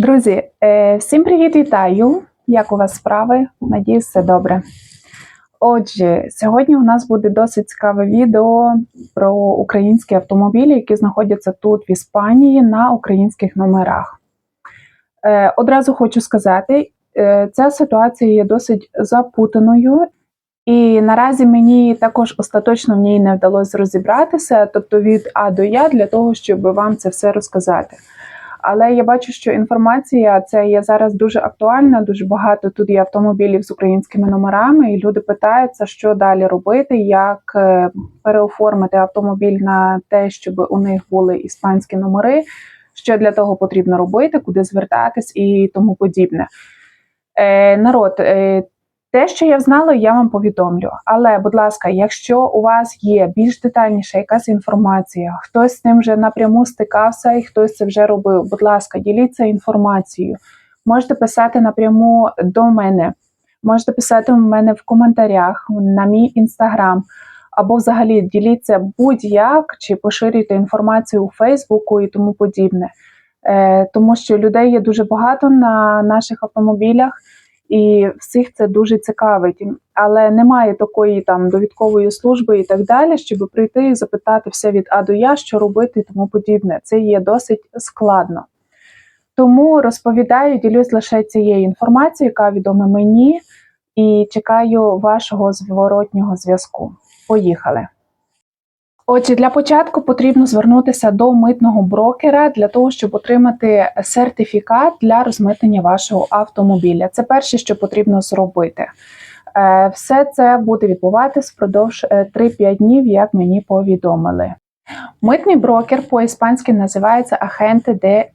Друзі, е, всім привіт, вітаю! Як у вас справи? Надіюсь, все добре. Отже, сьогодні у нас буде досить цікаве відео про українські автомобілі, які знаходяться тут, в Іспанії, на українських номерах. Е, Одразу хочу сказати, е, ця ситуація є досить запутаною, і наразі мені також остаточно в ній не вдалося розібратися, тобто від А до Я, для того, щоб вам це все розказати. Але я бачу, що інформація це є зараз дуже актуальна. Дуже багато тут є автомобілів з українськими номерами, і люди питаються, що далі робити, як е, переоформити автомобіль на те, щоб у них були іспанські номери, що для того потрібно робити, куди звертатись і тому подібне. Е, народ, е, те, що я знала, я вам повідомлю. Але, будь ласка, якщо у вас є більш детальніша якась інформація, хтось з цим вже напряму стикався і хтось це вже робив, будь ласка, діліться інформацією. Можете писати напряму до мене, можете писати в мене в коментарях на мій інстаграм, або взагалі діліться будь-як чи поширюйте інформацію у Фейсбуку і тому подібне. Е, тому що людей є дуже багато на наших автомобілях і всіх це дуже цікавить. Але немає такої там довідкової служби і так далі, щоб прийти і запитати все від А до Я, що робити і тому подібне. Це є досить складно. Тому розповідаю, ділюсь лише цією інформацією, яка відома мені, і чекаю вашого зворотнього зв'язку. Поїхали! Отже, для початку потрібно звернутися до митного брокера для того, щоб отримати сертифікат для розмитнення вашого автомобіля. Це перше, що потрібно зробити. Е, Все це буде відбуватись впродовж 3-5 днів, як мені повідомили. Митний брокер по-іспанськи називається Агенте де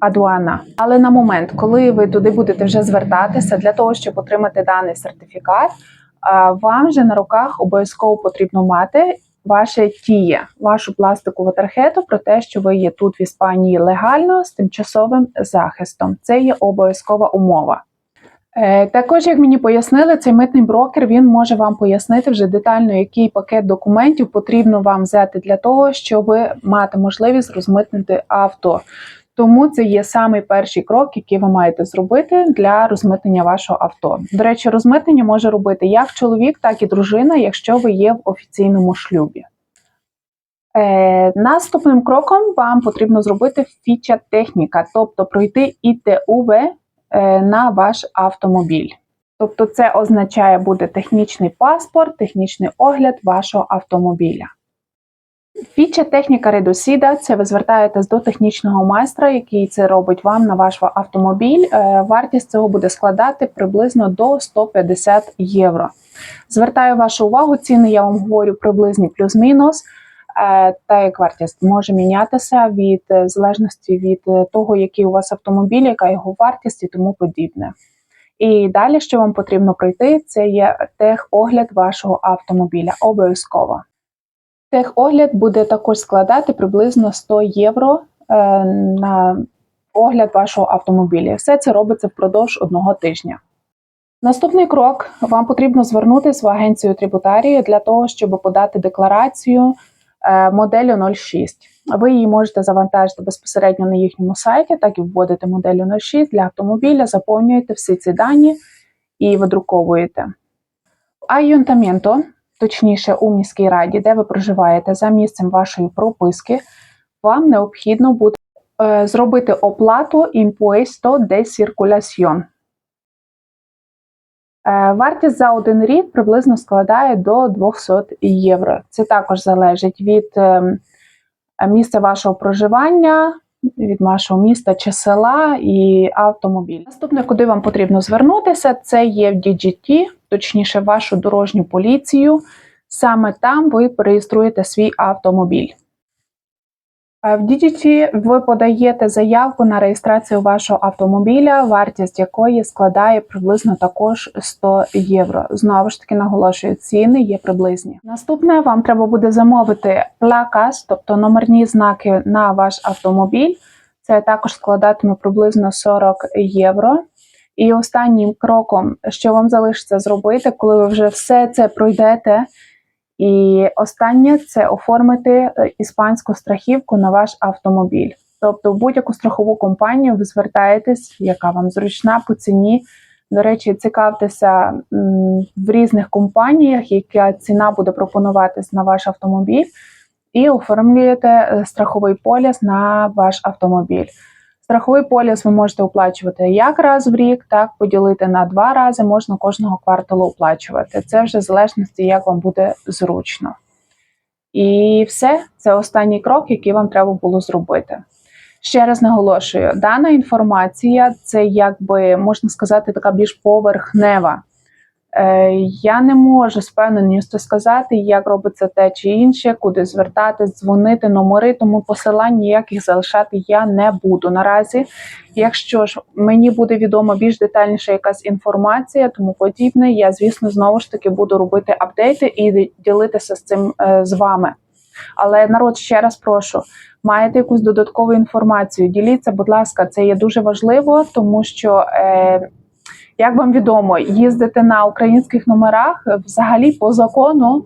Адуана. Але на момент, коли ви туди будете вже звертатися для того, щоб отримати даний сертифікат, вам вже на руках обов'язково потрібно мати ваше тіє, вашу пластикову тархету про те, що ви є тут в Іспанії легально з тимчасовим захистом. Це є обов'язкова умова. Е, також, як мені пояснили, цей митний брокер він може вам пояснити вже детально, який пакет документів потрібно вам взяти для того, щоб мати можливість розмитнити авто. Тому це є самий перший крок, який ви маєте зробити для розмитнення вашого авто. До речі, розмитнення може робити як чоловік, так і дружина, якщо ви є в офіційному шлюбі. Е, Наступним кроком вам потрібно зробити фіча техніка, тобто пройти ІТУВ е, на ваш автомобіль. Тобто, це означає буде технічний паспорт, технічний огляд вашого автомобіля. Фіча техніка редосіда це ви звертаєтесь до технічного майстра, який це робить вам на ваш автомобіль. Е, вартість цього буде складати приблизно до 150 євро. Звертаю вашу увагу, ціни я вам говорю приблизні плюс-мінус. Е, та як вартість може мінятися від е, залежності від того, який у вас автомобіль, яка його вартість і тому подібне. І далі, що вам потрібно пройти, це є техогляд вашого автомобіля. Обов'язково. Техогляд буде також складати приблизно 100 євро е, на огляд вашого автомобіля. Все це робиться впродовж одного тижня. Наступний крок: вам потрібно звернутися в агенцію трибутарії для того, щоб подати декларацію е, моделі 06. Ви її можете завантажити безпосередньо на їхньому сайті, так і вводите модель 06 для автомобіля, заповнюєте всі ці дані і видруковуєте. Айонтамento точніше у міській раді, де ви проживаєте за місцем вашої прописки, вам необхідно буде е, зробити оплату impuesto de circulación. Е, вартість за один рік приблизно складає до 200 євро. Це також залежить від е, місця вашого проживання, від вашого міста чи села і автомобіль. Наступне, куди вам потрібно звернутися, це є в DGT, точніше, вашу дорожню поліцію. Саме там ви реєструєте свій автомобіль. В DGT ви подаєте заявку на реєстрацію вашого автомобіля, вартість якої складає приблизно також 100 євро. Знову ж таки, наголошую, ціни є приблизні. Наступне вам треба буде замовити плакас, тобто номерні знаки на ваш автомобіль. Це також складатиме приблизно 40 євро. І останнім кроком, що вам залишиться зробити, коли ви вже все це пройдете. І останнє це оформити е, іспанську страхівку на ваш автомобіль. Тобто, в будь-яку страхову компанію ви звертаєтесь, яка вам зручна по ціні. До речі, цікавтеся в різних компаніях, яка ціна буде пропонуватись на ваш автомобіль, і оформлюєте е, страховий поліс на ваш автомобіль. Страховий поліс ви можете оплачувати як раз в рік, так поділити на два рази, можна кожного кварталу оплачувати. Це вже в залежності, як вам буде зручно. І все, це останній крок, який вам треба було зробити. Ще раз наголошую, дана інформація це якби можна сказати така більш поверхнева. Е, я не можу з певненістю сказати, як робиться те чи інше, куди звертатись, дзвонити, номери, тому посилань ніяких залишати я не буду наразі. Якщо ж мені буде відома більш детальніша якась інформація, тому подібне, я звісно знову ж таки буду робити апдейти і ділитися з цим е, з вами. Але народ ще раз прошу, маєте якусь додаткову інформацію, діліться, будь ласка, це є дуже важливо, тому що. Е, як вам відомо, їздити на українських номерах взагалі по закону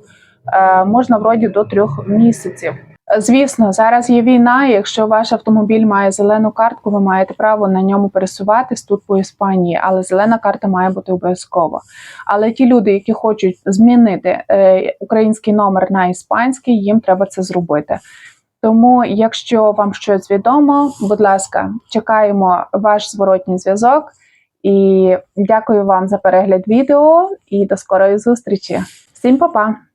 е, можна вроді до трьох місяців. Звісно, зараз є війна. Якщо ваш автомобіль має зелену картку, ви маєте право на ньому пересуватись тут по Іспанії, але зелена карта має бути обов'язково. Але ті люди, які хочуть змінити е, український номер на іспанський, їм треба це зробити. Тому, якщо вам щось відомо, будь ласка, чекаємо ваш зворотній зв'язок. І дякую вам за перегляд відео і до скорої зустрічі. Всім па-па!